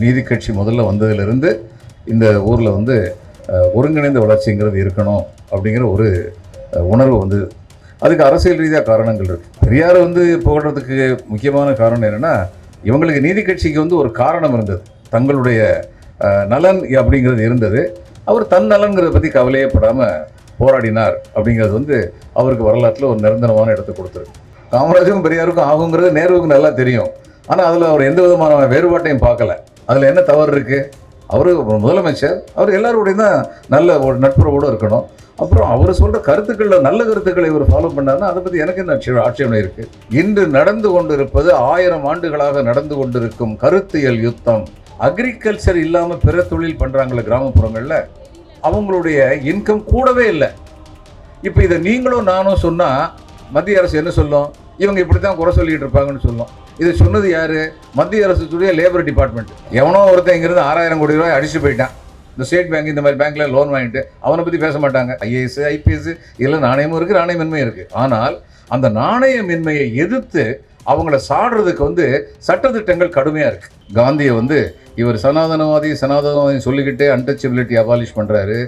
நீதி கட்சி முதல்ல வந்ததிலிருந்து இந்த ஊரில் வந்து ஒருங்கிணைந்த வளர்ச்சிங்கிறது இருக்கணும் அப்படிங்கிற ஒரு உணர்வு வந்து அதுக்கு அரசியல் ரீதியாக காரணங்கள் இருக்குது பெரியார் வந்து புகழ்றதுக்கு முக்கியமான காரணம் என்னென்னா இவங்களுக்கு நீதி கட்சிக்கு வந்து ஒரு காரணம் இருந்தது. தங்களுடைய நலன் அப்படிங்கிறது இருந்தது. அவர் தன் நலன்கிறத பற்றி கவலையே படாமல் போராடினார் அப்படிங்கிறது வந்து அவருக்கு வரலாற்றில் ஒரு நிரந்தரமான இடத்தை கொடுத்துருக்கு. காமராஜரும் பெரியாருக்கும் ஆகுங்கிறது நேருவுக்கு நல்லா தெரியும். ஆனால் அதில் அவர் எந்த விதமான வேறுபாட்டையும் பார்க்கல. அதில் என்ன தவறு இருக்குது அவர் முதலமைச்சர் அவர் எல்லோருடைய தான் நல்ல ஒரு நட்புறவோடு இருக்கணும். அப்புறம் அவர் சொல்கிற கருத்துக்களில் நல்ல கருத்துக்களை இவர் ஃபாலோ பண்ணார்னா அதை பற்றி எனக்கு என்ன ஆட்சேபனை இருக்குது இன்று நடந்து கொண்டிருப்பது ஆயிரம் ஆண்டுகளாக நடந்து கொண்டிருக்கும் கருத்தியல் யுத்தம். அக்ரிகல்ச்சர் இல்லாமல் பிற தொழில் பண்ணுறாங்களே கிராமப்புறங்களில் அவங்களுடைய இன்கம் கூடவே இல்லை. இப்போ இதை நீங்களும் நானும் சொன்னால் மத்திய அரசு என்ன சொல்லும்? இவங்க இப்படி தான் குறை சொல்லிகிட்டு இருப்பாங்கன்னு சொல்லும். இதை சொன்னது யாரு? மத்திய அரசுடைய லேபர் டிபார்ட்மெண்ட் எவனோ ஒருத்தன் இங்கிருந்து ஆறாயிரம் கோடி ரூபாய் அடிச்சு போயிட்டான். இந்த ஸ்டேட் பேங்க் இந்த மாதிரி பேங்க்ல லோன் வாங்கிட்டு அவனை பற்றி பேச மாட்டாங்க. ஐஏஎஸ் ஐபிஎஸ் இதில் நாணயமும் இருக்குது நாணயமின்மையும் இருக்குது ஆனால் அந்த நாணயமின்மையை எதிர்த்து அவங்கள சாடுறதுக்கு வந்து சட்டத்திட்டங்கள் கடுமையாக இருக்குது காந்தியை வந்து இவர் சனாதனவாதி சனாதனவாதி சொல்லிக்கிட்டே அன்டச்சபிலிட்டி அபாலிஷ் பண்ணுறாரு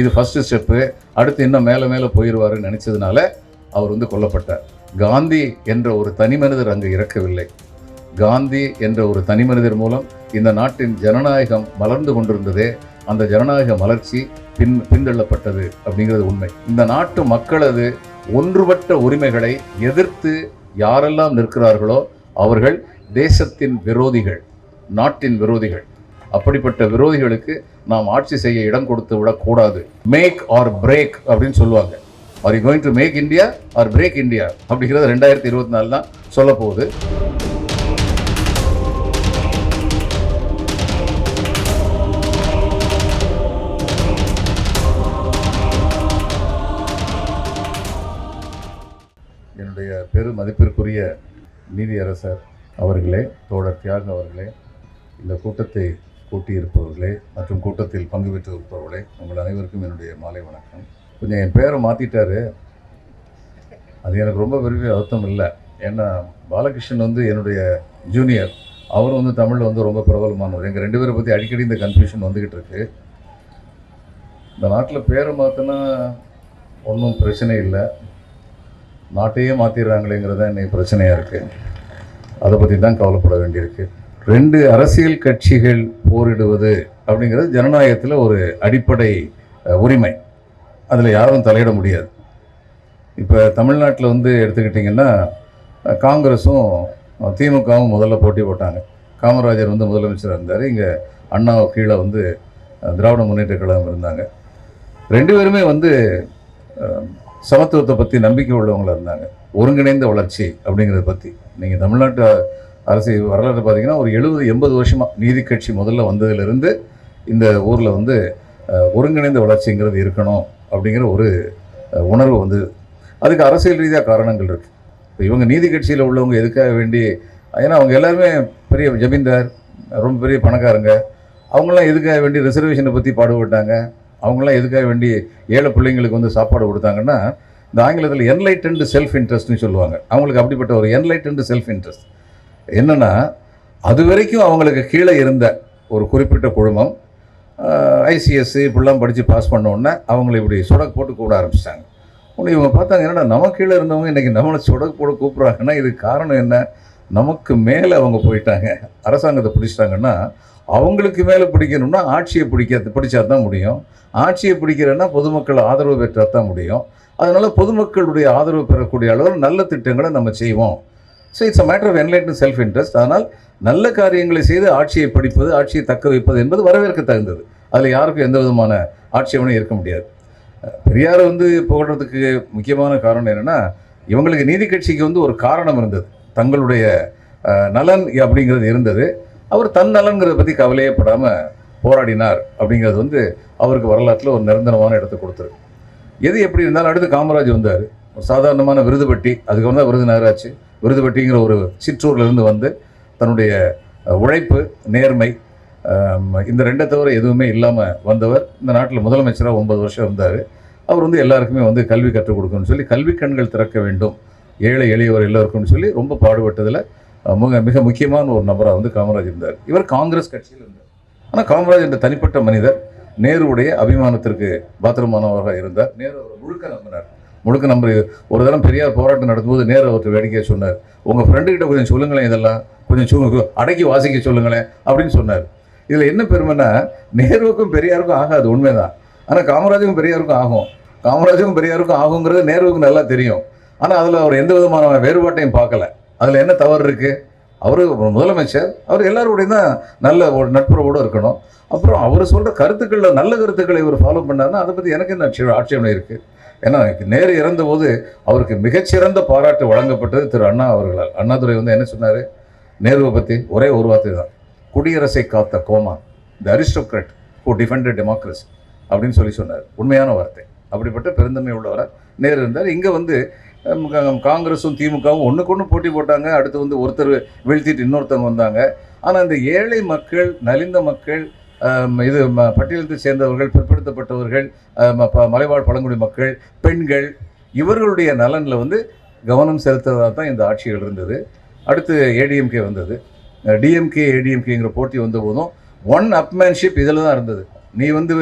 இது ஃபஸ்ட்டு ஸ்டெப்பு அடுத்து இன்னும் மேலே மேலே போயிடுவாருன்னு நினச்சதுனால அவர் வந்து கொல்லப்பட்டார். காந்தி என்ற ஒரு தனி மனிதர் அங்கு இறக்கவில்லை. காந்தி என்ற ஒரு தனி மனிதர் மூலம் இந்த நாட்டின் ஜனநாயகம் மலர்ந்து கொண்டிருந்ததே அந்த ஜனநாயக மலர்ச்சி பின் பின்தள்ளப்பட்டது அப்படிங்கிறது உண்மை. இந்த நாட்டு மக்களது ஒன்றுபட்ட உரிமைகளை எதிர்த்து யாரெல்லாம் நிற்கிறார்களோ அவர்கள் தேசத்தின் விரோதிகள் நாட்டின் விரோதிகள். அப்படிப்பட்ட விரோதிகளுக்கு நாம் ஆட்சி செய்ய இடம் கொடுத்து விடக்கூடாது. மேக் ஆர் பிரேக் அப்படின்னு சொல்லுவாங்க. Are you going to make India or break India அப்படிங்கிறது ரெண்டாயிரத்தி இருபத்தி நாலு தான் சொல்ல போகுது. என்னுடைய பெரு மதிப்பிற்குரிய நீதியரசர் அவர்களே தோழர் தியாக அவர்களே இந்த கூட்டத்தை கூட்டியிருப்பவர்களே மற்றும் கூட்டத்தில் பங்கு பெற்றிருப்பவர்களே உங்கள் அனைவருக்கும் என்னுடைய மாலை வணக்கம். கொஞ்சம் என் பேரை மாற்றிட்டாரு அது எனக்கு ரொம்ப பெரிய அர்த்தம் இல்லை. ஏன்னா பாலகிருஷ்ணன் வந்து என்னுடைய ஜூனியர் அவரும் வந்து தமிழில் வந்து ரொம்ப பிரபலமானவர். எங்கள் ரெண்டு பேரை பற்றி அடிக்கடி இந்த கன்ஃபியூஷன் வந்துக்கிட்டு இருக்கு. இந்த நாட்டில் பேரை மாற்றினா ஒன்றும் பிரச்சனை இல்லை. நாட்டையே மாற்றிடுறாங்களேங்கிறது தான் இன்னைக்கு பிரச்சனையாக இருக்குது அதை பற்றி தான் கவலைப்பட வேண்டியிருக்கு. ரெண்டு அரசியல் கட்சிகள் போரிடுவது அப்படிங்கிறது ஜனநாயகத்தில் ஒரு அடிப்படை உரிமை. அதில் யாரும் தலையிட முடியாது. இப்போ தமிழ்நாட்டில் வந்து எடுத்துக்கிட்டிங்கன்னா காங்கிரஸும் திமுகவும் முதல்ல போட்டி போட்டாங்க. காமராஜர் வந்து முதலமைச்சராக இருந்தார். இங்கே அண்ணா கீழே வந்து திராவிட முன்னேற்ற கழகம் இருந்தாங்க. ரெண்டு பேருமே வந்து சமத்துவத்தை பற்றி நம்பிக்கை உள்ளவங்களா இருந்தாங்க. ஒருங்கிணைந்த வளர்ச்சி அப்படிங்கிறத பற்றி நீங்கள் தமிழ்நாட்டு அரசியல் வரலாறு பார்த்தீங்கன்னா ஒரு எழுபது எண்பது வருஷமாக நீதி கட்சி முதல்ல வந்ததிலிருந்து இந்த ஊரில் வந்து ஒருங்கிணைந்த வளர்ச்சிங்கிறது இருக்கணும். அப்படிங்கிற ஒரு உணர்வு வந்து அதுக்கு அரசியல் ரீதியாக காரணங்கள் இருக்குது இப்போ இவங்க நீதி கட்சியில் உள்ளவங்க எதுக்காக வேண்டி ஏன்னா அவங்க எல்லாருமே பெரிய ஜமீன்தார் ரொம்ப பெரிய பணக்காரங்க. அவங்களாம் எதுக்காக வேண்டி ரிசர்வேஷனை பற்றி பாடுபட்டாங்க? அவங்களாம் எதுக்காக வேண்டி ஏழை பிள்ளைங்களுக்கு வந்து சாப்பாடு கொடுத்தாங்கன்னா இந்த ஆங்கிலத்தில் என்லைட்டன்டு செல்ஃப் இன்ட்ரெஸ்ட்னு சொல்லுவாங்க. அவங்களுக்கு அப்படிப்பட்ட ஒரு என்லைட்டன்டு செல்ஃப் இன்ட்ரெஸ்ட் என்னென்னா அது வரைக்கும் அவங்களுக்கு கீழே இருந்த ஒரு குறிப்பிட்ட குழுமம் ஐசிஎஸ்சி இப்படிலாம் படித்து பாஸ் பண்ண உடனே இப்படி சுடக் போட்டு கூப்பிட ஆரம்பிச்சிட்டாங்க. உடனே இவங்க பார்த்தாங்க என்னடா நம்ம கீழே இருந்தவங்க இன்றைக்கி நம்மளை சுடக் போட்டு கூப்பிட்றாங்கன்னா இது காரணம் என்ன? நமக்கு மேலே அவங்க போயிட்டாங்க. அரசாங்கத்தை பிடிச்சிட்டாங்கன்னா அவங்களுக்கு மேலே பிடிக்கணும்னா ஆட்சியை பிடிக்க பிடிச்சா தான் முடியும். ஆட்சியை பிடிக்கிறன்னா பொதுமக்கள் ஆதரவு பெற்றால் தான் முடியும். அதனால் பொதுமக்களுடைய ஆதரவு பெறக்கூடிய அளவில் நல்ல திட்டங்களை நம்ம செய்வோம். So it's a matter of enlightened self interest அதனால் நல்ல காரியங்களை செய்து ஆட்சியை படிப்பது ஆட்சியை தக்க வைப்பது என்பது வரவேற்க தகுந்தது அதில் யாருக்கும் எந்த விதமான ஆட்சேபனும் இருக்க முடியாது பெரியாரை பெரியார் வந்து புகழ்றதுக்கு முக்கியமான காரணம் என்னென்னா இவங்களுக்கு நீதி கட்சிக்கு வந்து ஒரு காரணம் இருந்தது தங்களுடைய நலன் அப்படிங்கிறது இருந்தது அவர் தன் நலன்கிறத பற்றி கவலையே படாமல் போராடினார் அப்படிங்கிறது வந்து அவருக்கு வரலாற்றில் ஒரு நிரந்தரமான இடத்தை கொடுத்துருக்கு எது எப்படி இருந்தாலும் அடுத்து காமராஜ் வந்தார் ஒரு சாதாரணமான விருதுபட்டி அதுக்கப்புறம் தான் விருது நகராட்சி விருதுபட்டிங்கிற ஒரு சிற்றூர்லேருந்து வந்து தன்னுடைய உழைப்பு நேர்மை இந்த ரெண்டை தவிர எதுவுமே இல்லாமல் வந்தவர். இந்த நாட்டில் முதலமைச்சராக ஒன்பது வருஷம் இருந்தார். அவர் வந்து எல்லாருக்குமே வந்து கல்வி கற்றுக் கொடுக்கணும்னு சொல்லி கல்வி கண்கள் திறக்க வேண்டும் ஏழை எளியவர் எல்லோருக்கும்னு சொல்லி ரொம்ப பாடுபட்டதில் மிக மிக முக்கியமான ஒரு நபராக வந்து காமராஜ் இருந்தார். இவர் காங்கிரஸ் கட்சியில் இருந்தார். ஆனால் காமராஜ் என்ற தனிப்பட்ட மனிதர் நேருவுடைய அபிமானத்திற்கு பாத்திரமானவராக இருந்தார். நேரு அவரை முழுக்க நம்பினார். முழுக்க நம்ம ஒரு தரம் பெரியார் போராட்டம் நடத்தும்போது நேரு ஒருத்தர் வேடிக்கையாக சொன்னார். உங்கள் ஃப்ரெண்டுக்கிட்ட கொஞ்சம் சொல்லுங்களேன் இதெல்லாம். கொஞ்சம் சு- அடக்கி வாசிக்க சொல்லுங்களேன். அப்படின்னு சொன்னார். இதில் என்ன பெருமைன்னா நேருவுக்கும் பெரியாருக்கும் ஆகாது உண்மைதான். ஆனால் காமராஜுக்கும் பெரியாருக்கும் ஆகும். காமராஜுக்கும் பெரியாருக்கும் ஆகுங்கிறது நேருவுக்கு நல்லா தெரியும். ஆனால் அதில் அவர் எந்த விதமான வேறுபாட்டையும் பார்க்கல. அதில் என்ன தவறு இருக்குது அவர் முதலமைச்சர். அவர் எல்லாரோடையும் தான் நல்ல ஒரு நட்புறவோடு இருக்கணும். அப்புறம் அவர் சொல்கிற கருத்துக்களில் நல்ல கருத்துக்களை இவர் ஃபாலோ பண்ணார்னா அதை பற்றி எனக்கு என்ன ஆட்சேபனை இருக்குது ஏன்னா நேரு இறந்தபோது அவருக்கு மிகச்சிறந்த பாராட்டு வழங்கப்பட்டது திரு அண்ணா அவர்களால். அண்ணாதுரை வந்து என்ன சொன்னார்? நேருவை பற்றி ஒரே ஒரு வார்த்தை தான். குடியரசை காத்த coma the aristocrat who defend democracy அப்படின்னு சொல்லி சொன்னார். உண்மையான வார்த்தை. அப்படிப்பட்ட பெருந்தன்மை உள்ளவராக நேரு இருந்தார். இங்கே வந்து காங்கிரஸும் திமுகவும் ஒன்றுக்கு ஒன்று போட்டி போட்டாங்க. அடுத்து வந்து ஒருத்தர் வீழ்த்திட்டு இன்னொருத்தவங்க வந்தாங்க. ஆனால் இந்த ஏழை மக்கள் நலிந்த மக்கள் இது ம- பட்டியலத்தை சேர்ந்தவர்கள் பிற்படுத்தப்பட்டவர்கள் மலைவாழ் பழங்குடி மக்கள் பெண்கள் இவர்களுடைய நலனில் வந்து கவனம் செலுத்துறதாக தான் இந்த ஆட்சிகள் இருந்தது. அடுத்து ஏடிஎம்கே வந்தது. டிஎம்கே ஏடிஎம்கேங்கிற போட்டி வந்த போதும் ஒன் அப்மேன்ஷிப் இதில் தான் இருந்தது. நீ வந்து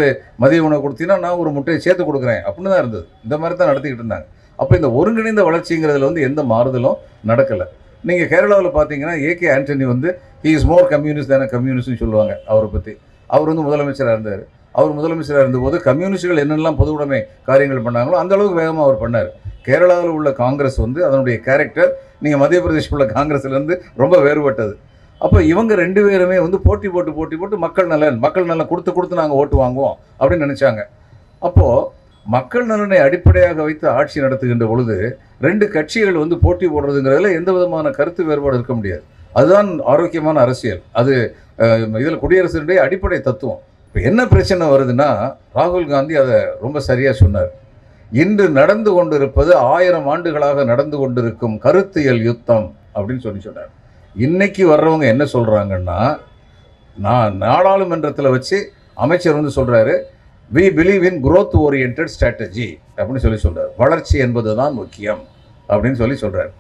மதிய உணவு கொடுத்தீங்கன்னா நான் ஒரு முட்டையை சேர்த்து கொடுக்குறேன் அப்படின்னு தான் இருந்தது. இந்த மாதிரி தான் நடத்திக்கிட்டு இருந்தாங்க. அப்போ இந்த ஒருங்கிணைந்த வளர்ச்சிங்கிறதுல வந்து எந்த மாறுதலும் நடக்கலை. நீங்கள் கேரளாவில் பார்த்தீங்கன்னா ஏகே ஆண்டனி வந்து ஹி இஸ் மோர் கம்யூனிஸ்ட் தானே கம்யூனிஸ்ட்னு சொல்லுவாங்க அவரை பற்றி அவர் வந்து முதலமைச்சராக இருந்தார். அவர் முதலமைச்சராக இருந்தபோது கம்யூனிஸ்டுகள் என்னெல்லாம் பொது உடைமை காரியங்கள் பண்ணாங்களோ அந்த அளவுக்கு வேகமாக அவர் பண்ணார். கேரளாவில் உள்ள காங்கிரஸ் வந்து அதனுடைய கேரக்டர் நீங்கள் மத்திய பிரதேஷ் உள்ள காங்கிரஸ்லேருந்து ரொம்ப வேறுபட்டது. அப்போ இவங்க ரெண்டு பேருமே வந்து போட்டி போட்டு போட்டி போட்டு மக்கள் நலன் மக்கள் நலன் கொடுத்து கொடுத்து நாங்கள் ஓட்டு வாங்குவோம் அப்படின்னு நினச்சாங்க. அப்போது மக்கள் நலனை அடிப்படையாக வைத்து ஆட்சி நடத்துகின்ற பொழுது ரெண்டு கட்சிகள் வந்து போட்டி போடுறதுங்கிறதுல எந்த விதமான கருத்து வேறுபாடு இருக்க முடியாது. அதுதான் ஆரோக்கியமான அரசியல். அது இதில் குடியரசுடைய அடிப்படை தத்துவம். இப்போ என்ன பிரச்சனை வருதுன்னா ராகுல் காந்தி அதை ரொம்ப சரியாக சொன்னார். இன்று நடந்து கொண்டிருப்பது ஆயிரம் ஆண்டுகளாக நடந்து கொண்டிருக்கும் கருத்தியல் யுத்தம் அப்படின்னு சொல்லி சொன்னார். இன்னைக்கு வர்றவங்க என்ன சொல்கிறாங்கன்னா நான் நாடாளுமன்றத்தில் வச்சு அமைச்சர் வந்து சொல்கிறாரு we believe in growth orient strategy அப்படின்னு சொல்லி சொல்கிறார் வளர்ச்சி என்பது தான் முக்கியம் அப்படின்னு சொல்லி சொல்கிறார்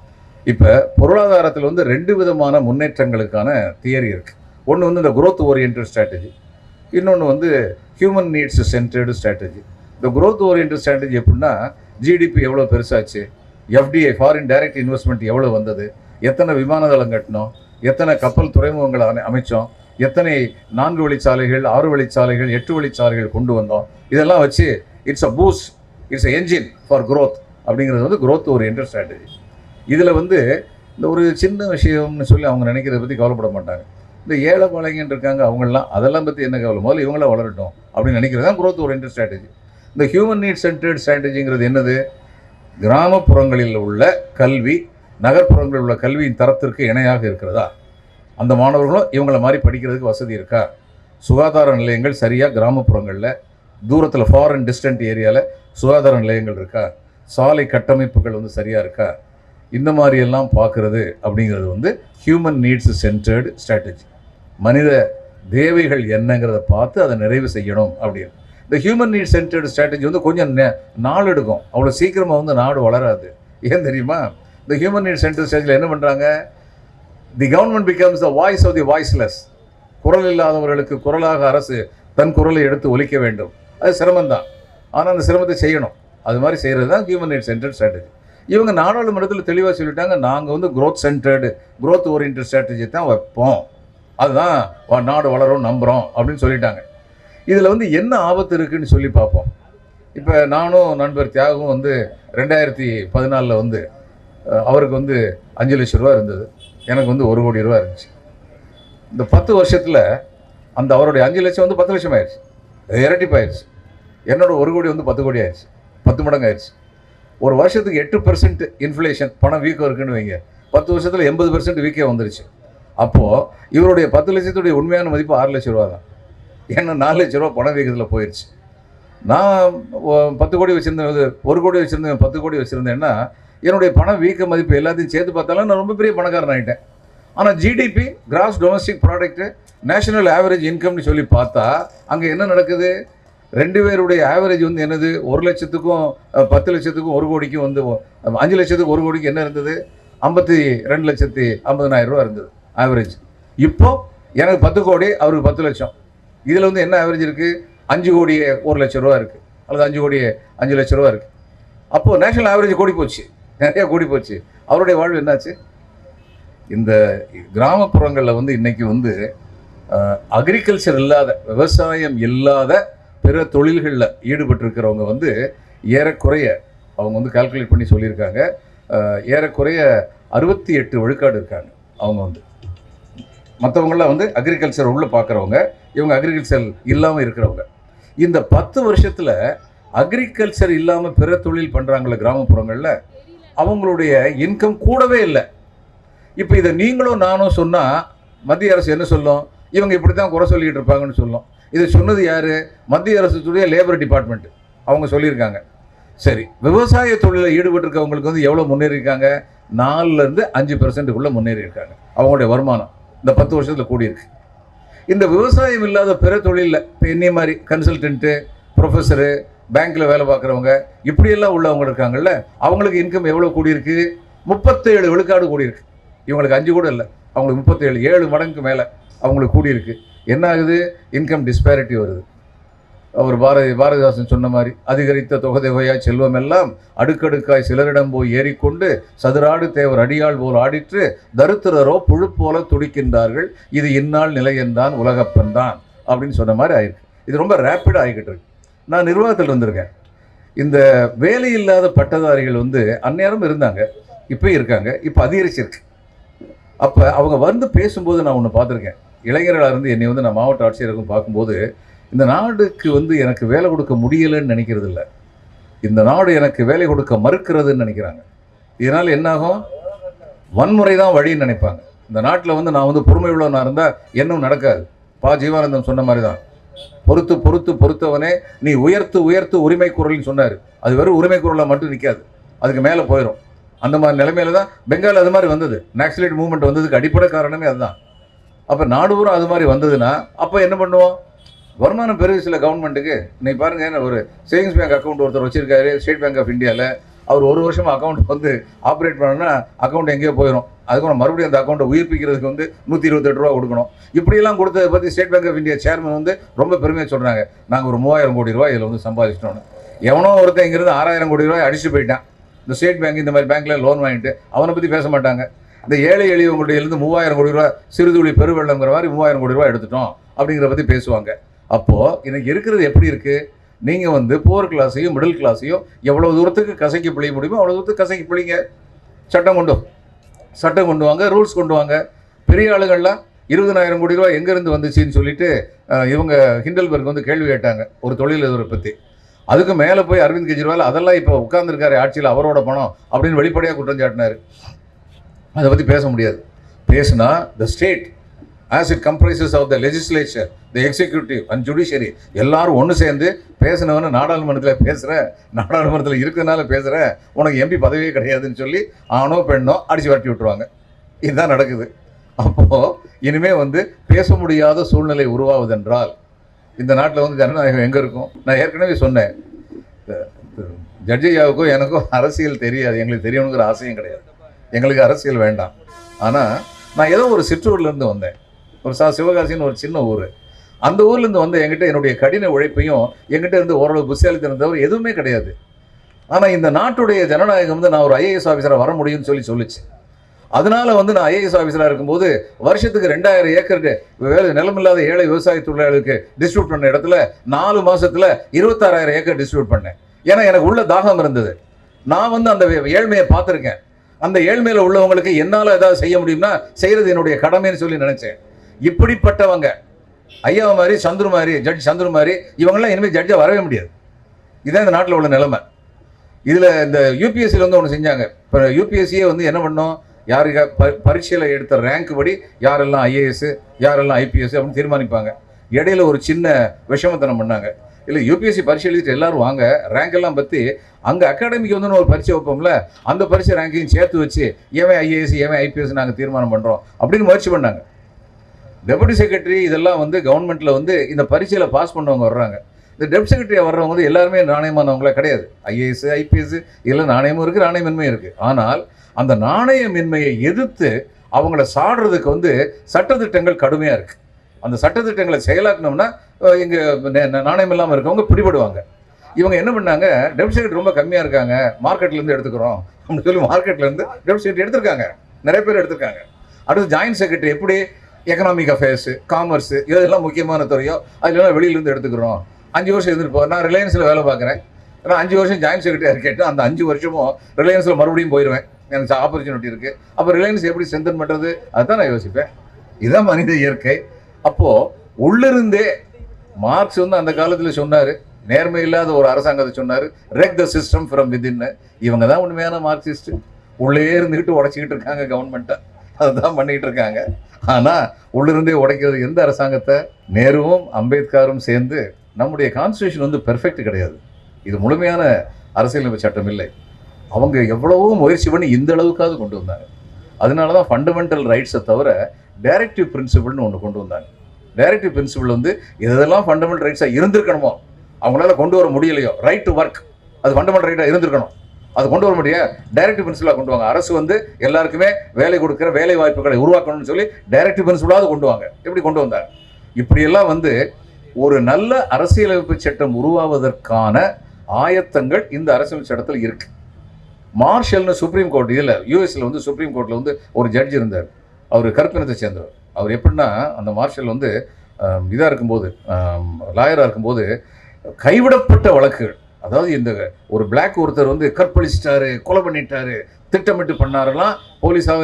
இப்போ பொருளாதாரத்தில் வந்து ரெண்டு விதமான முன்னேற்றங்களுக்கான தியரி இருக்குது ஒன்று வந்து இந்த குரோத் ஓரியன்ட் ஸ்ட்ராட்டஜி இன்னொன்று வந்து ஹியூமன் நீட்ஸ் சென்டர்டு ஸ்ட்ராட்டஜி இந்த குரோத் ஓரியன்ட் ஸ்ட்ராட்டஜி எப்படின்னா ஜிடிபி எவ்வளோ பெருசாச்சு எஃப்டிஐ ஃபாரின் டைரக்ட் இன்வெஸ்ட்மெண்ட் எவ்வளோ வந்தது எத்தனை விமான தளம் கட்டினோம் எத்தனை கப்பல் துறைமுகங்களை அமைச்சோம் எத்தனை நான்கு வழிச்சாலைகள் ஆறு வழிச்சாலைகள் எட்டு வழிச்சாலைகள் கொண்டு வந்தோம். இதெல்லாம் வச்சு it's a boost it's a engine for growth அப்படிங்கிறது வந்து growth oriented ஸ்ட்ராட்டஜி இதில் வந்து இந்த ஒரு சின்ன விஷயம்னு சொல்லி அவங்க நினைக்கிறத பற்றி கவலைப்பட மாட்டாங்க. இந்த ஏழை பாளையங்கன்னு இருக்காங்க அவங்களாம் அதெல்லாம் பற்றி என்ன கவலை? முதல்ல இவங்கள வளரட்டும் அப்படின்னு நினைக்கிறது தான் குரோத் ஓரியன்ட் ஸ்ட்ராட்டஜி இந்த ஹியூமன் நீட் சென்டர்ட் ஸ்ட்ராட்டஜிங்கிறது என்னது? கிராமப்புறங்களில் உள்ள கல்வி நகர்ப்புறங்களில் உள்ள கல்வியின் தரத்திற்கு இணையாக இருக்கிறதா? அந்த மாணவர்களும் இவங்கள மாதிரி படிக்கிறதுக்கு வசதி இருக்கா? சுகாதார நிலையங்கள் சரியாக கிராமப்புறங்களில்? தூரத்தில் ஃபாரின் டிஸ்டன்ட் ஏரியாவில் சுகாதார நிலையங்கள் இருக்கா? சாலை கட்டமைப்புகள் வந்து சரியாக இருக்கா? இந்த மாதிரியெல்லாம் பார்க்குறது அப்படிங்கிறது வந்து ஹியூமன் நீட்ஸ் சென்டர்டு ஸ்ட்ராட்டஜி மனித தேவைகள் என்னங்கிறத பார்த்து அதை நிறைவு செய்யணும் அப்படின்னு. இந்த ஹியூமன் நீட் சென்டர்டு ஸ்ட்ராட்டஜி வந்து கொஞ்சம் நெ நாள் எடுக்கும். அவ்வளோ சீக்கிரமாக வந்து நாடு வளராது. ஏன் தெரியுமா? இந்த ஹியூமன் நீட் சென்டர் ஸ்ட்ராட்டஜியில் என்ன பண்ணுறாங்க the government becomes the voice of the voiceless குரல் இல்லாதவர்களுக்கு குரலாக அரசு தன் குரலை எடுத்து ஒலிக்க வேண்டும். அது சிரமம்தான். ஆனால் அந்த சிரமத்தை செய்யணும். அது மாதிரி செய்கிறது தான் ஹியூமன் நீட் சென்டர் ஸ்ட்ராட்டஜி இவங்க நாடாளுமன்றத்தில் தெளிவாக சொல்லிட்டாங்க நாங்கள் வந்து growth centred growth orient strategy தான் வைப்போம். அதுதான் நாடு வளரும் நம்புகிறோம் அப்படின்னு சொல்லிட்டாங்க. இதில் வந்து என்ன ஆபத்து இருக்குதுன்னு சொல்லி பார்ப்போம். இப்போ நானும் நண்பர் தியாகவும் வந்து ரெண்டாயிரத்தி பதினாலில் வந்து அவருக்கு வந்து அஞ்சு லட்ச ரூபா இருந்தது. எனக்கு வந்து ஒரு கோடி ரூபா இருந்துச்சு. இந்த பத்து வருஷத்தில் அந்த அவருடைய அஞ்சு லட்சம் வந்து பத்து லட்சம் ஆயிடுச்சு இரட்டிப்பாயிடுச்சு என்னோட ஒரு கோடி வந்து பத்து கோடி ஆயிடுச்சு பத்து மடங்கு ஆயிடுச்சு ஒரு வருஷத்துக்கு எட்டு பெர்சன்ட் இன்ஃப்ளேஷன் பணம் வீக்கம் இருக்குன்னு வைங்க. பத்து வருஷத்தில் எண்பது பெர்சன்ட் வீக்கே வந்துருச்சு. அப்போது இவருடைய பத்து லட்சத்துடைய உண்மையான மதிப்பு ஆறு லட்ச ரூபா தான். ஏன்னா நாலு லட்ச ரூபா பண வீக்கத்தில் போயிடுச்சு நான் பத்து கோடி வச்சுருந்தேன். ஒரு கோடி வச்சுருந்தேன் பத்து கோடி வச்சுருந்தேன்னா என்னுடைய பண வீக்க மதிப்பு எல்லாத்தையும் சேர்த்து பார்த்தாலும் நான் ரொம்ப பெரிய பணக்காரன் ஆகிட்டேன் ஆனால் GDP gross domestic product national average இன்கம்னு சொல்லி பார்த்தா அங்கே என்ன நடக்குது? ரெண்டு பேருடைய ஆவரேஜ் வந்து என்னது? ஒரு லட்சத்துக்கும் பத்து லட்சத்துக்கும் ஒரு கோடிக்கும் வந்து அஞ்சு லட்சத்துக்கு ஒரு கோடிக்கு என்ன இருந்தது? ஐம்பத்தி ரெண்டு லட்சத்தி ஐம்பதனாயிரம் ரூபா இருந்தது ஆவரேஜ் இப்போ எனக்கு பத்து கோடி அவருக்கு பத்து லட்சம். இதில் வந்து என்ன ஆவரேஜ் இருக்குது அஞ்சு கோடி ஒரு லட்சம் ரூபா இருக்குது அல்லது அஞ்சு கோடி அஞ்சு லட்ச ரூபா இருக்குது அப்போது நேஷனல் ஆவரேஜ் கூடி போச்சு. நிறையா கூடி போச்சு. அவருடைய வாழ்வு என்னாச்சு? இந்த கிராமப்புறங்களில் வந்து இன்றைக்கி வந்து அக்ரிகல்ச்சர் இல்லாத விவசாயம் இல்லாத பிற தொழில்களில் ஈடுபட்டிருக்கிறவங்க வந்து ஏறக்குறைய அவங்க வந்து கால்குலேட் பண்ணி சொல்லியிருக்காங்க. ஏறக்குறைய அறுபத்தி எட்டு விழுக்காடு இருக்காங்க அவங்க வந்து. மற்றவங்களாம் வந்து அக்ரிகல்ச்சர் உள்ளே பார்க்குறவங்க இவங்க அக்ரிகல்ச்சர் இல்லாமல் இருக்கிறவங்க. இந்த பத்து வருஷத்தில் அக்ரிகல்ச்சர் இல்லாமல் பிற தொழில் பண்ணுறாங்களே கிராமப்புறங்களில் அவங்களுடைய இன்கம் கூடவே இல்லை. இப்போ இதை நீங்களும் நானும் சொன்னால் மத்திய அரசு என்ன சொல்லும்? இவங்க இப்படி தான் குறை சொல்லிக்கிட்டு இருப்பாங்கன்னு சொல்லும். இதை சொன்னது யார்? மத்திய அரசுடைய லேபர் டிபார்ட்மெண்ட் அவங்க சொல்லியிருக்காங்க. சரி விவசாய தொழிலில் ஈடுபட்டிருக்கவங்களுக்கு வந்து எவ்வளோ முன்னேறியிருக்காங்க? நாலுலேருந்து அஞ்சு பெர்சன்ட்டுக்குள்ளே முன்னேறியிருக்காங்க. அவங்களுடைய வருமானம் இந்த பத்து வருஷத்தில் கூடியிருக்கு. இந்த விவசாயம் இல்லாத பிற தொழிலில் இப்போ என்னைய மாதிரி கன்சல்டன்ட்டு ப்ரொஃபஸரு பேங்க்கில் வேலை பார்க்குறவங்க இப்படியெல்லாம் உள்ளவங்க இருக்காங்கல்ல அவங்களுக்கு இன்கம் எவ்வளோ கூடியிருக்கு? முப்பத்தேழு விழுக்காடு கூடியிருக்கு. இவங்களுக்கு அஞ்சு கூட இல்லை அவங்களுக்கு முப்பத்தேழு ஏழு மடங்கு மேலே அவங்களுக்கு கூடியிருக்கு. என்ன ஆகுது? இன்கம் டிஸ்பேரிட்டி வருது. அவர் பாரதி பாரதிதாசன் சொன்ன மாதிரி அதிகரித்த தொகைதொகையாய் செல்வம் எல்லாம் அடுக்கடுக்காய் சிலரிடம் போய் ஏறிக்கொண்டு சதுராடு தேவர் அடியாள் போல் ஆடிற்று தருத்திரரோ புழு போல துடிக்கின்றார்கள். இது இந்நாள் நிலை என்றான் உலகப்பன் தான் அப்படின்னு சொன்ன மாதிரி ஆயிருக்கு. இது ரொம்ப ரேப்பிடாக ஆகிக்கிட்டு இருக்கு. நான் நிர்வாகத்தில் இருந்திருக்கேன் இந்த வேலை இல்லாத பட்டதாரிகள் வந்து அந்நேரம் இருந்தாங்க இப்போ இருக்காங்க இப்போ அதிகரிச்சிருக்கு. அப்போ அவங்க வந்து பேசும்போது நான் ஒன்று பார்த்துருக்கேன். இளைஞர்களாக இருந்து என்னை வந்து நான் மாவட்ட ஆட்சியருக்கும் பார்க்கும்போது இந்த நாடுக்கு வந்து எனக்கு வேலை கொடுக்க முடியலைன்னு நினைக்கிறது இல்லை. இந்த நாடு எனக்கு வேலை கொடுக்க மறுக்கிறதுன்னு நினைக்கிறாங்க. இதனால் என்னாகும்? வன்முறை தான் வழின்னு நினைப்பாங்க. இந்த நாட்டில் வந்து நான் வந்து பொறுமை உள்ளவனாக இருந்தால் என்னும் நடக்காது. பா. ஜீவானந்தம் சொன்ன மாதிரி தான் பொறுத்து பொறுத்து பொறுத்தவனே நீ உயர்த்து உயர்த்து உரிமை குரல்னு சொன்னார். அது வெறும் உரிமை குரலாக மட்டும் நிற்காது அதுக்கு மேலே போயிடும் அந்த மாதிரி நிலைமையில தான் பெங்கால் அது மாதிரி வந்தது. நேக்ஸலைட் மூவ்மெண்ட் வந்ததுக்கு அடிப்படை காரணமே அதுதான். அப்போ நாடு பூரா அது மாதிரி வந்ததுன்னா அப்போ என்ன பண்ணுவோம்? வருமானம் பெருகு சில கவர்மெண்ட்டுக்கு இன்னைக்கு பாருங்க நான் ஒரு சேவிங்ஸ் பேங்க் அக்கௌண்ட் ஒருத்தர் வச்சிருக்காரு ஸ்டேட் பேங்க் ஆஃப் இந்தியாவில் அவர் ஒரு வருஷமாக அக்கௌண்ட் வந்து ஆப்ரேட் பண்ணணும்னா அக்கௌண்ட் எங்கேயோ போயிடும் அதுக்கப்புறம் மறுபடியும் அந்த அக்கௌண்ட்டை உயிர்ப்பிக்கிறதுக்கு வந்து நூற்றி இருபத்தெட்டு ரூபா கொடுக்கணும். இப்படியெல்லாம் கொடுத்ததை பற்றி State Bank of India chairman வந்து ரொம்ப பெருமையாக சொல்கிறாங்க நாங்கள் ஒரு மூவாயிரம் கோடி ரூபாய் இதில் வந்து சம்பாதிச்சிட்டோம்னு. எவனோ ஒருத்தன் இங்கிருந்து ஆறாயிரம் கோடி ரூபாய் அடிச்சுட்டு போயிட்டான். இந்த ஸ்டேட் பேங்க் இந்த மாதிரி பேங்க்கில் லோன் வாங்கிட்டு அவனை பற்றி பேச மாட்டாங்க. இந்த ஏழை எளியவங்களுடையிலிருந்து மூவாயிரம் கோடி ரூபாய் சிறுதுளி பெருவெள்ளங்கிற மாதிரி மூவாயிரம் கோடி ரூபாய் எடுத்துட்டோம் அப்படிங்கிற பற்றி பேசுவாங்க. அப்போது இன்னைக்கு இருக்கிறது எப்படி இருக்குது நீங்கள் வந்து போர் கிளாஸையும் மிடில் கிளாஸையும் எவ்வளோ தூரத்துக்கு கசக்கி பிழிய முடியுமோ அவ்வளோ தூரத்துக்கு கசக்கி பிழிங்க. சட்டம் கொண்டு சட்டம் கொண்டு வாங்க ரூல்ஸ் கொண்டு வாங்க. பெரிய ஆளுகள்லாம் இருபதனாயிரம் கோடி ரூபாய் எங்கேருந்து வந்துச்சுன்னு சொல்லிட்டு இவங்க ஹிண்டல்பர்க் வந்து கேள்வி கேட்டாங்க ஒரு தொழிலதிபரை பற்றி அதுக்கு மேலே போய் அரவிந்த் கெஜ்ரிவால் அதெல்லாம் இப்போ உட்காந்துருக்காரு ஆட்சியில் அவரோட பணம் அப்படின்னு வெளிப்படையாக குற்றம் சாட்டினார். அதை பற்றி பேச முடியாது. பேசுனா the state as it comprises of the legislature the executive and judiciary எல்லாரும் ஒன்று சேர்ந்து பேசினவன நாடாளுமன்றத்தில் பேசுகிற நாடாளுமன்றத்தில் இருக்கிறதுனால பேசுகிற உனக்கு எம்பி பதவியே கிடையாதுன்னு சொல்லி ஆணோ பெண்ணோ அடித்து வரட்டி விட்டுருவாங்க. இதுதான் நடக்குது. அப்போது இனிமேல் வந்து பேச முடியாத சூழ்நிலை உருவாவதென்றால் இந்த நாட்டில் வந்து ஜனநாயகம் எங்கே இருக்கும்? நான் ஏற்கனவே சொன்னேன். ஜட்ஜையாவுக்கும் எனக்கும் அரசியல் தெரியாது. எங்களுக்கு தெரியணுங்கிற ஆசையும் கிடையாது. எங்களுக்கு அரசியல் வேண்டாம். ஆனால் நான் ஏதோ ஒரு சிற்றூர்லேருந்து வந்தேன். ஒரு சா சிவகாசின்னு ஒரு சின்ன ஊர். அந்த ஊர்லேருந்து வந்து என்கிட்ட என்னுடைய கடின உழைப்பையும் என்கிட்ட இருந்து ஓரளவு புத்தியாலித்தனம் தவிர எதுவுமே கிடையாது. ஆனால் இந்த நாட்டுடைய ஜனநாயகம் வந்து நான் ஒரு ஐஏஎஸ் ஆஃபீஸராக வர முடியும்னு சொல்லி சொல்லிச்சு. அதனால் வந்து நான் ஐஏஎஸ் ஆஃபீஸராக இருக்கும்போது வருஷத்துக்கு ரெண்டாயிரம் ஏக்கர் வேலை நிலமில்லாத ஏழை விவசாய தொழிலாளர்களுக்கு டிஸ்ட்ரிபியூட் பண்ண இடத்துல நாலு மாதத்தில் இருபத்தாறாயிரம் ஏக்கர் டிஸ்ட்ரிபியூட் பண்ணேன். ஏன்னா எனக்கு உள்ள தாகம் இருந்தது. நான் வந்து அந்த ஏழ்மையை பார்த்துருக்கேன். அந்த ஏழ்மையில் உள்ளவங்களுக்கு என்னால் ஏதாவது செய்ய முடியும்னா செய்கிறது என்னுடைய கடமைன்னு சொல்லி நினச்சேன். இப்படிப்பட்டவங்க ஐயா மாதிரி சந்துரு மாதிரி ஜட்ஜ் சந்துரு மாதிரி இவங்கெல்லாம் இனிமேல் ஜட்ஜாக வரவே முடியாது. இதுதான் இந்த நாட்டில் உள்ள நிலைமை. இதில் இந்த யூபிஎஸ்சியில் வந்து ஒன்று செஞ்சாங்க. இப்போ யூபிஎஸ்சியே வந்து என்ன பண்ணோம்? யாருக்கு ப பரீட்சையில் எடுத்த ரேங்க் படி யாரெல்லாம் ஐஏஎஸ் யாரெல்லாம் ஐபிஎஸ் அப்படின்னு தீர்மானிப்பாங்க. இடையில ஒரு சின்ன விஷமத்தனம் பண்ணாங்க. இல்லை யூபிஎஸ்சி பரீட்சை எழுதிட்டு எல்லாரும் வாங்க. ரேங்க் எல்லாம் பற்றி அங்கே அகாடமிக்கு வந்து ஒரு பரீட்சை வைப்போம்ல அந்த பரீட்சை ரேங்கையும் சேர்த்து வச்சு ஏவன் ஐஏஎஸ் ஏவன் ஐபிஎஸ் நாங்கள் தீர்மானம் பண்ணுறோம் அப்படின்னு முயற்சி பண்ணாங்க. டெபுட்டி செக்ரட்டரி இதெல்லாம் வந்து கவர்மெண்ட்டில் வந்து இந்த பரீட்சையில் பாஸ் பண்ணவங்க வர்றாங்க. இந்த டெபுட்டி செக்ரட்டரியாக வர்றவங்க வந்து எல்லாருமே நாணயமானவங்களே கிடையாது. ஐஏஎஸ் ஐபிஎஸ் இதெல்லாம் நாணயமும் இருக்குது நாணயமின்மையும் இருக்குது ஆனால் அந்த நாணயமின்மையை எதிர்த்து அவங்கள சாடுறதுக்கு வந்து சட்டத்திட்டங்கள் கடுமையாக இருக்குது அந்த சட்டத்திட்டங்களை செயலாக்கணும்னா எங்கள் நாணயம் இல்லாமல் இருக்கவங்க பிடிபடுவாங்க. இவங்க என்ன பண்ணாங்க டெபிசிட் ரொம்ப கம்மியாக இருக்காங்க மார்க்கெட்லேருந்து எடுத்துக்கிறோம் அப்படின்னு சொல்லி மார்க்கெட்லேருந்து டெபிசிட் எடுத்திருக்காங்க. நிறைய பேர் எடுத்திருக்காங்க. அடுத்து ஜாயின்ட் செக்ரட்டரி எப்படி? எக்கனாமிக் அஃபேர்ஸு காமர்ஸு இதெல்லாம் முக்கியமான துறையோ அதுலாம் வெளியிலேருந்து எடுத்துக்கிறோம். அஞ்சு வருஷம் இருந்துட்டு நான் ரிலையன்ஸில் வேலை பார்க்குறேன். நான் அஞ்சு வருஷம் ஜாயின்ட் செக்ரட்டரி கேட்டு அந்த அஞ்சு வருஷமும் ரிலையன்ஸில் மறுபடியும் போயிடுவேன் எனக்கு ஆப்பர்ச்சுனிட்டி இருக்குது அப்போ ரிலையன்ஸ் எப்படி சென்டன் பண்ணுறது அதுதான் நான் யோசிப்பேன். இதுதான் மனித இயற்கை. அப்போது உள்ளிருந்தே மார்க்ஸ் வந்து அந்த காலத்தில் சொன்னார். நேர்மை இல்லாத ஒரு அரசாங்கத்தை சொன்னார். ரெக் த சிஸ்டம் ஃப்ரம் விதின்னு இவங்க தான் உண்மையான மார்க்சிஸ்ட். உள்ளே இருந்துக்கிட்டு உடச்சிக்கிட்டு இருக்காங்க கவர்மெண்ட்டை அதுதான் பண்ணிட்டு இருக்காங்க. ஆனால் உள்ளிருந்தே உடைக்கிறது எந்த அரசாங்கத்தை? நேருவும் அம்பேத்கரும் சேர்ந்து நம்முடைய கான்ஸ்டியூஷன் வந்து பெர்ஃபெக்ட் கிடையாது. இது முழுமையான அரசியலமைப்பு சட்டம் இல்லை. அவங்க எவ்வளவோ முயற்சி பண்ணி இந்த அளவுக்காவது கொண்டு வந்தாங்க. அதனால தான் ஃபண்டமெண்டல் ரைட்ஸை தவிர டைரக்டிவ் பிரின்சிபல்னு ஒன்று கொண்டு வந்தாங்க. டைரக்டிவ் பிரின்சிபிள் வந்து இதெல்லாம் ஃபண்டமெண்டல் ரைட்ஸாக இருந்திருக்கணுமோ அவங்களால கொண்டு வர முடியலையோ ரைட் டு ஒர்க் அது ஃபண்டமெண்டல் ரைட்டாக இருந்திருக்கணும். அது கொண்டு வர முடியும் டைரக்டிவ் பிரின்சிபலாக கொண்டு வாங்க. அரசு வந்து எல்லாருக்குமே வேலை கொடுக்குற வேலை வாய்ப்புகளை உருவாக்கணும்னு சொல்லி டைரக்டிவ் பிரின்சிபலாவது கொண்டு வாங்க. எப்படி கொண்டு வந்தாங்க இப்படியெல்லாம் வந்து ஒரு நல்ல அரசியலமைப்பு சட்டம் உருவாவதற்கான ஆயத்தங்கள் இந்த அரசியல் சட்டத்தில் இருக்கு. மார்ஷல்னு சுப்ரீம் கோர்ட் இதில் யூஎஸில் வந்து சுப்ரீம் கோர்ட்டில் வந்து ஒரு ஜட்ஜ் இருந்தார். அவர் கருப்பினத்தை சேர்ந்தவர். அவர் எப்படின்னா அந்த மார்ஷல் வந்து இதாக இருக்கும்போது லாயராக இருக்கும்போது கைவிடப்பட்ட வழக்குகள். அதாவது இந்த ஒரு பிளாக் ஒருத்தர் வந்து கற்பழிச்சிட்டாரு கொலை பண்ணிட்டாரு திட்டமிட்டு பண்ணாரெல்லாம் போலீஸாக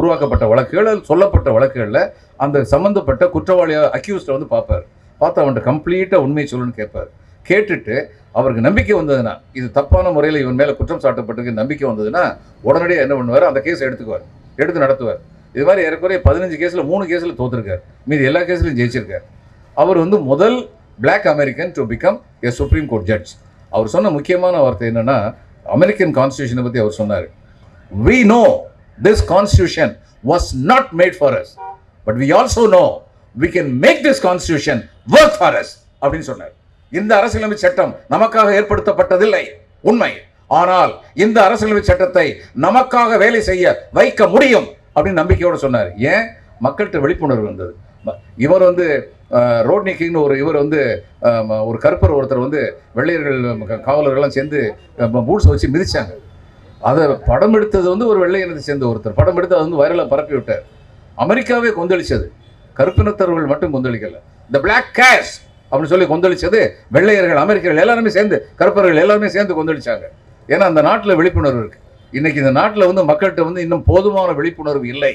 உருவாக்கப்பட்ட வழக்குகள் சொல்லப்பட்ட வழக்குகளில் அந்த சம்மந்தப்பட்ட குற்றவாளியாக அக்யூஸ்டை வந்து பார்ப்பார். பார்த்து அவன்கிட்ட கம்ப்ளீட்டாக உண்மையை சொல்லுன்னு கேட்பார். கேட்டுட்டு அவருக்கு நம்பிக்கை வந்ததுன்னா இது தப்பான முறையில் இவன் மேலே குற்றம் சாட்டப்பட்டிருக்கு நம்பிக்கை வந்ததுன்னா உடனடியாக என்ன பண்ணுவார்? அந்த கேஸை எடுத்துக்குவார். எடுத்து நடத்துவார். இது மாதிரி ஏறக்குறைய பதினஞ்சு கேஸில் மூணு கேஸில் தோத்துருக்கார். மீதி எல்லா கேஸ்லையும் ஜெயிச்சிருக்கார். அவர் வந்து முதல் black American to become a supreme court judge அவர் சொன்ன முக்கியமான வார்த்தை என்னென்னா அமெரிக்கன் கான்ஸ்டியூஷனை பற்றி அவர் சொன்னார். We know this constitution was not made for us but we also know we can make this constitution work for us அப்படின்னு சொன்னார். இந்த அரசியலமைப்பு சட்டம் நமக்காக ஏற்படுத்தப்பட்டதில்லை உண்மை. ஆனால் இந்த அரசியலமைப்பு சட்டத்தை நமக்காக வேலை செய்ய வைக்க முடியும் அப்படின்னு நம்பிக்கையோடு சொன்னார். ஏன்? மக்கள்கிட்ட விழிப்புணர்வு வந்தது இவர் வந்து ரோட்னி கிங்னு ஒரு இவர் வந்து ஒரு கருப்பர் ஒருத்தர் வந்து வெள்ளையர்கள் காவலர்கள்லாம் சேர்ந்து பூட்ஸ் வச்சு மிதிச்சாங்க. அதை படம் எடுத்தது வந்து ஒரு வெள்ளையினத்தை சேர்ந்த ஒருத்தர். படம் எடுத்து அது வந்து வைரலாக பரப்பி விட்டார். அமெரிக்காவே கொந்தளிச்சது. கருப்பினத்தவர்கள் மட்டும் கொந்தளிக்கல. இந்த பிளாக் கேஷ் அப்படின்னு சொல்லி கொந்தளிச்சது வெள்ளையர்கள் அமெரிக்கர்கள் எல்லாருமே சேர்ந்து கருப்பர்கள் எல்லாருமே சேர்ந்து கொந்தளிச்சாங்க. ஏன்னா அந்த நாட்டில் விழிப்புணர்வு இருக்குது இன்றைக்கி இந்த நாட்டில் வந்து மக்கள்கிட்ட வந்து இன்னும் போதுமான விழிப்புணர்வு இல்லை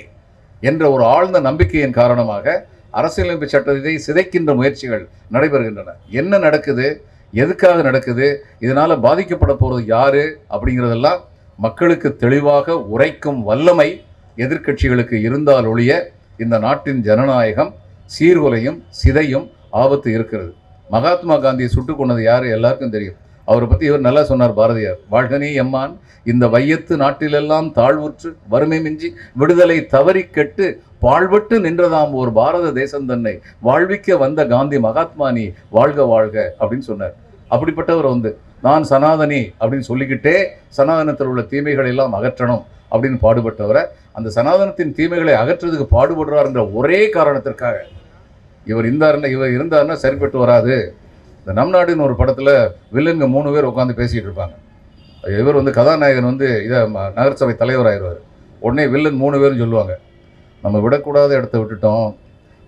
என்ற ஒரு ஆழ்ந்த நம்பிக்கையின் காரணமாக அரசியலமைப்பு சட்டத்தை சிதைக்கின்ற முயற்சிகள் நடைபெறுகின்றன. என்ன நடக்குது? எதுக்காக நடக்குது? இதனால் பாதிக்கப்பட போகிறது யாரு? அப்படிங்கிறதெல்லாம் மக்களுக்கு தெளிவாக உரைக்கும் வல்லமை எதிர்க்கட்சிகளுக்கு இருந்தால் ஒழிய இந்த நாட்டின் ஜனநாயகம் சீர்குலையும் சிதையும் ஆபத்து இருக்கிறது. மகாத்மா காந்தியை சுட்டுக் கொண்டது யார்? எல்லாருக்கும் தெரியும். அவரை பற்றி இவர் நல்லா சொன்னார் பாரதியார். வாழ்கனே எம்மான் இந்த வையத்து நாட்டிலெல்லாம் தாழ்வுற்று வறுமை மிஞ்சி விடுதலை தவறி கெட்டு பாழ்பட்டு நின்றதாம் ஒரு பாரத தேசம் தன்னை வாழ்விக்க வந்த காந்தி மகாத்மானி வாழ்க வாழ்க அப்படின்னு சொன்னார். அப்படிப்பட்டவர் வந்து நான் சனாதனி அப்படின்னு சொல்லிக்கிட்டே சனாதனத்தில் உள்ள தீமைகளை எல்லாம் அகற்றணும் அப்படின்னு பாடுபட்டவரை அந்த சனாதனத்தின் தீமைகளை அகற்றுறதுக்கு பாடுபடுறாருன்ற ஒரே காரணத்திற்காக இவர் இருந்தாருன்னா இவர் இருந்தாருன்னா சரிப்பட்டு வராது. இந்த நம் நாடுன்னு ஒரு படத்தில் வில்லனுங்க மூணு பேர் உட்காந்து பேசிக்கிட்டு இருப்பாங்க. இவர் வந்து கதாநாயகன் வந்து இதை ம- நகரசபை தலைவராயிருவார் உடனே வில்லன் மூணு பேரும் சொல்லுவாங்க நம்ம விடக்கூடாத இடத்த விட்டுட்டோம்.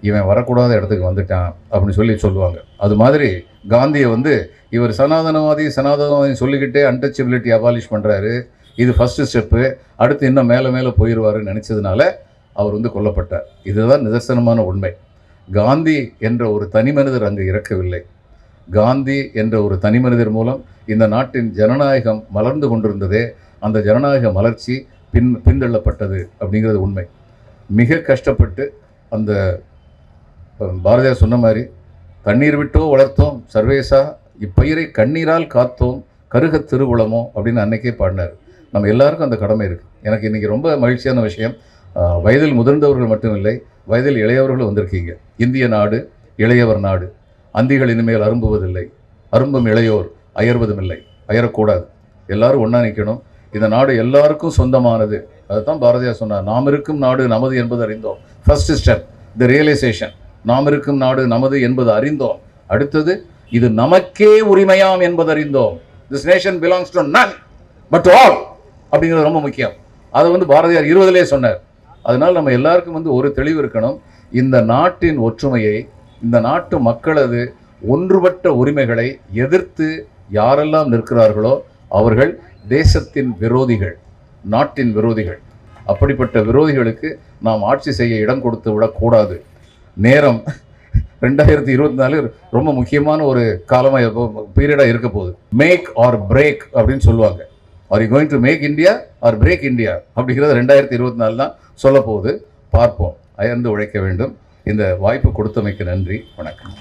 இவன் வரக்கூடாத இடத்துக்கு வந்துட்டான். அப்படின்னு சொல்லி சொல்லுவாங்க. அது மாதிரி காந்தியை வந்து இவர் சனாதனவாதி சனாதனவாதி சொல்லிக்கிட்டே அன்டச்சபிலிட்டி அபாலிஷ் பண்ணுறாரு இது ஃபஸ்ட்டு ஸ்டெப்பு அடுத்து இன்னும் மேலே மேலே போயிடுவாருன்னு நினச்சதுனால அவர் வந்து கொல்லப்பட்டார். இதுதான் நிதர்சனமான உண்மை. காந்தி என்ற ஒரு தனி மனிதர் அங்கு இறக்கவில்லை. காந்தி என்ற ஒரு தனி மனிதர் மூலம் இந்த நாட்டின் ஜனநாயகம் மலர்ந்து கொண்டிருந்ததே அந்த ஜனநாயக மலர்ச்சி பின் பின்தள்ளப்பட்டது அப்படிங்கிறது உண்மை. மிக கஷ்டப்பட்டு அந்த பாரதியார் சொன்ன மாதிரி தண்ணீர் விட்டோ வளர்த்தோம் சர்வேசா இப்பயிரை கண்ணீரால் காத்தோம் கருகத் திருவுளமோ அப்படின்னு அன்னைக்கே பாடினார். நம்ம எல்லாருக்கும் அந்த கடமை இருக்குது எனக்கு இன்றைக்கி ரொம்ப மகிழ்ச்சியான விஷயம் வயதில் முதிர்ந்தவர்கள் மட்டுமில்லை வயதில் இளையவர்களும் வந்திருக்கீங்க. இந்திய நாடு இளையவர் நாடு. அந்திகள் இனிமேல் அரும்புவதில்லை. அரும்பும் இளையோர் அயர்வதும் இல்லை அயரக்கூடாது. எல்லாரும் ஒன்றா நிற்கணும் இந்த நாடு எல்லாருக்கும் சொந்தமானது. அதுதான் பாரதியார் சொன்னார். நாம் இருக்கும் நாடு நமது என்பது அறிந்தோம். ஃபர்ஸ்ட் ஸ்டெப் த ரியலைசேஷன் நாம் இருக்கும் நாடு நமது என்பது அறிந்தோம். அடுத்தது இது நமக்கே உரிமையாம் என்பது அறிந்தோம். This nation belongs to none but all அப்படிங்கிறது ரொம்ப முக்கியம். அதை வந்து பாரதியார் இருபதுலேயே சொன்னார். அதனால் நம்ம எல்லாருக்கும் வந்து ஒரு தெளிவு இருக்கணும். இந்த நாட்டின் ஒற்றுமையை இந்த நாட்டு மக்களது ஒன்றுபட்ட உரிமைகளை எதிர்த்து யாரெல்லாம் நிற்கிறார்களோ அவர்கள் தேசத்தின் விரோதிகள் நாட்டின் விரோதிகள். அப்படிப்பட்ட விரோதிகளுக்கு நாம் ஆட்சி செய்ய இடம் கொடுத்து விடக்கூடாது. நேரம் ரெண்டாயிரத்தி இருபத்தி நாலு ரொம்ப முக்கியமான ஒரு காலமாக பீரியடாக இருக்க போகுது. மேக் ஆர் பிரேக் அப்படின்னு சொல்லுவாங்க. Are you going to make India or break India அப்படிங்கிறது ரெண்டாயிரத்தி இருபத்தி நாலு தான் சொல்ல போகுது பார்ப்போம். அயர்ந்து உழைக்க வேண்டும். இந்த வாய்ப்பு கொடுத்தமைக்கு நன்றி. வணக்கம்.